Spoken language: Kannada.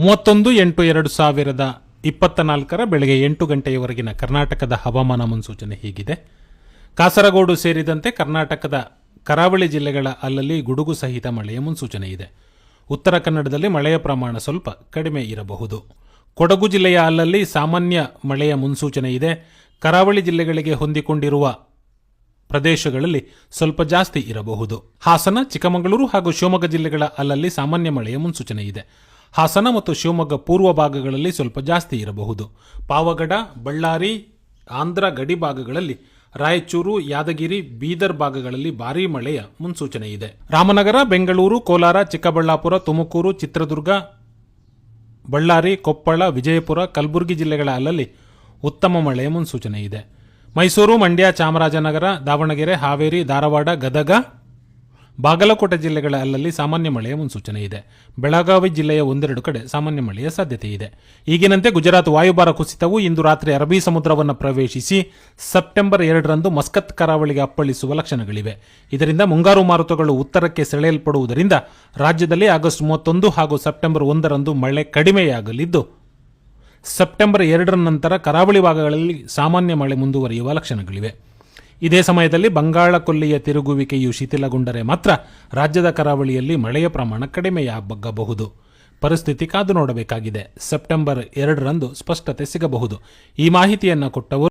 ಮೂವತ್ತೊಂದು ಎಂಟು ಎರಡು ಸಾವಿರದ ಇಪ್ಪತ್ತ ನಾಲ್ಕರ ಬೆಳಗ್ಗೆ ಎಂಟು ಗಂಟೆಯವರೆಗಿನ ಕರ್ನಾಟಕದ ಹವಾಮಾನ ಮುನ್ಸೂಚನೆ ಹೀಗಿದೆ. ಕಾಸರಗೋಡು ಸೇರಿದಂತೆ ಕರ್ನಾಟಕದ ಕರಾವಳಿ ಜಿಲ್ಲೆಗಳ ಅಲ್ಲಲ್ಲಿ ಗುಡುಗು ಸಹಿತ ಮಳೆಯ ಮುನ್ಸೂಚನೆ ಇದೆ. ಉತ್ತರ ಕನ್ನಡದಲ್ಲಿ ಮಳೆಯ ಪ್ರಮಾಣ ಸ್ವಲ್ಪ ಕಡಿಮೆ ಇರಬಹುದು. ಕೊಡಗು ಜಿಲ್ಲೆಯ ಅಲ್ಲಲ್ಲಿ ಸಾಮಾನ್ಯ ಮಳೆಯ ಮುನ್ಸೂಚನೆ ಇದೆ. ಕರಾವಳಿ ಜಿಲ್ಲೆಗಳಿಗೆ ಹೊಂದಿಕೊಂಡಿರುವ ಪ್ರದೇಶಗಳಲ್ಲಿ ಸ್ವಲ್ಪ ಜಾಸ್ತಿ ಇರಬಹುದು. ಹಾಸನ, ಚಿಕ್ಕಮಗಳೂರು ಹಾಗೂ ಶಿವಮೊಗ್ಗ ಜಿಲ್ಲೆಗಳ ಅಲ್ಲಲ್ಲಿ ಸಾಮಾನ್ಯ ಮಳೆಯ ಮುನ್ಸೂಚನೆ ಇದೆ. ಹಾಸನ ಮತ್ತು ಶಿವಮೊಗ್ಗ ಪೂರ್ವ ಭಾಗಗಳಲ್ಲಿ ಸ್ವಲ್ಪ ಜಾಸ್ತಿ ಇರಬಹುದು. ಪಾವಗಡ, ಬಳ್ಳಾರಿ, ಆಂಧ್ರ ಗಡಿ ಭಾಗಗಳಲ್ಲಿ ರಾಯಚೂರು, ಯಾದಗಿರಿ, ಬೀದರ್ ಭಾಗಗಳಲ್ಲಿ ಭಾರೀ ಮಳೆಯ ಮುನ್ಸೂಚನೆ ಇದೆ. ರಾಮನಗರ, ಬೆಂಗಳೂರು, ಕೋಲಾರ, ಚಿಕ್ಕಬಳ್ಳಾಪುರ, ತುಮಕೂರು, ಚಿತ್ರದುರ್ಗ, ಬಳ್ಳಾರಿ, ಕೊಪ್ಪಳ, ವಿಜಯಪುರ, ಕಲಬುರಗಿ ಜಿಲ್ಲೆಗಳ ಅಲ್ಲಲ್ಲಿ ಉತ್ತಮ ಮಳೆಯ ಮುನ್ಸೂಚನೆ ಇದೆ. ಮೈಸೂರು, ಮಂಡ್ಯ, ಚಾಮರಾಜನಗರ, ದಾವಣಗೆರೆ, ಹಾವೇರಿ, ಧಾರವಾಡ, ಗದಗ ಬಾಗಲಕೋಟೆ ಜಿಲ್ಲೆಗಳ ಅಲ್ಲಲ್ಲಿ ಸಾಮಾನ್ಯ ಮಳೆಯ ಮುನ್ಸೂಚನೆ ಇದೆ. ಬೆಳಗಾವಿ ಜಿಲ್ಲೆಯ ಒಂದೆರಡು ಕಡೆ ಸಾಮಾನ್ಯ ಮಳೆಯ ಸಾಧ್ಯತೆ ಇದೆ. ಈಗಿನಂತೆ ಗುಜರಾತ್ ವಾಯುಭಾರ ಕುಸಿತವು ಇಂದು ರಾತ್ರಿ ಅರಬ್ಬಿ ಸಮುದ್ರವನ್ನು ಪ್ರವೇಶಿಸಿ ಸೆಪ್ಟೆಂಬರ್ ಎರಡರಂದು ಮಸ್ಕತ್ ಕರಾವಳಿಗೆ ಅಪ್ಪಳಿಸುವ ಲಕ್ಷಣಗಳಿವೆ. ಇದರಿಂದ ಮುಂಗಾರು ಮಾರುತಗಳು ಉತ್ತರಕ್ಕೆ ಸೆಳೆಯಲ್ಪಡುವುದರಿಂದ ರಾಜ್ಯದಲ್ಲಿ ಆಗಸ್ಟ್ ಮೂವತ್ತೊಂದು ಹಾಗೂ ಸೆಪ್ಟೆಂಬರ್ ಒಂದರಂದು ಮಳೆ ಕಡಿಮೆಯಾಗಲಿದ್ದು, ಸೆಪ್ಟೆಂಬರ್ ಎರಡರ ನಂತರ ಕರಾವಳಿ ಭಾಗಗಳಲ್ಲಿ ಸಾಮಾನ್ಯ ಮಳೆ ಮುಂದುವರಿಯುವ ಲಕ್ಷಣಗಳಿವೆ. ಇದೇ ಸಮಯದಲ್ಲಿ ಬಂಗಾಳ ಕೊಲ್ಲಿಯ ತಿರುಗುವಿಕೆಯು ಶಿಥಿಲಗೊಂಡರೆ ಮಾತ್ರ ರಾಜ್ಯದ ಕರಾವಳಿಯಲ್ಲಿ ಮಳೆಯ ಪ್ರಮಾಣ ಕಡಿಮೆಯಾಗಬಹುದು. ಪರಿಸ್ಥಿತಿ ಕಾದು ನೋಡಬೇಕಾಗಿದೆ. ಸೆಪ್ಟೆಂಬರ್ ಎರಡರಂದು ಸ್ಪಷ್ಟತೆ ಸಿಗಬಹುದು. ಈ ಮಾಹಿತಿಯನ್ನು ಕೊಟ್ಟವರು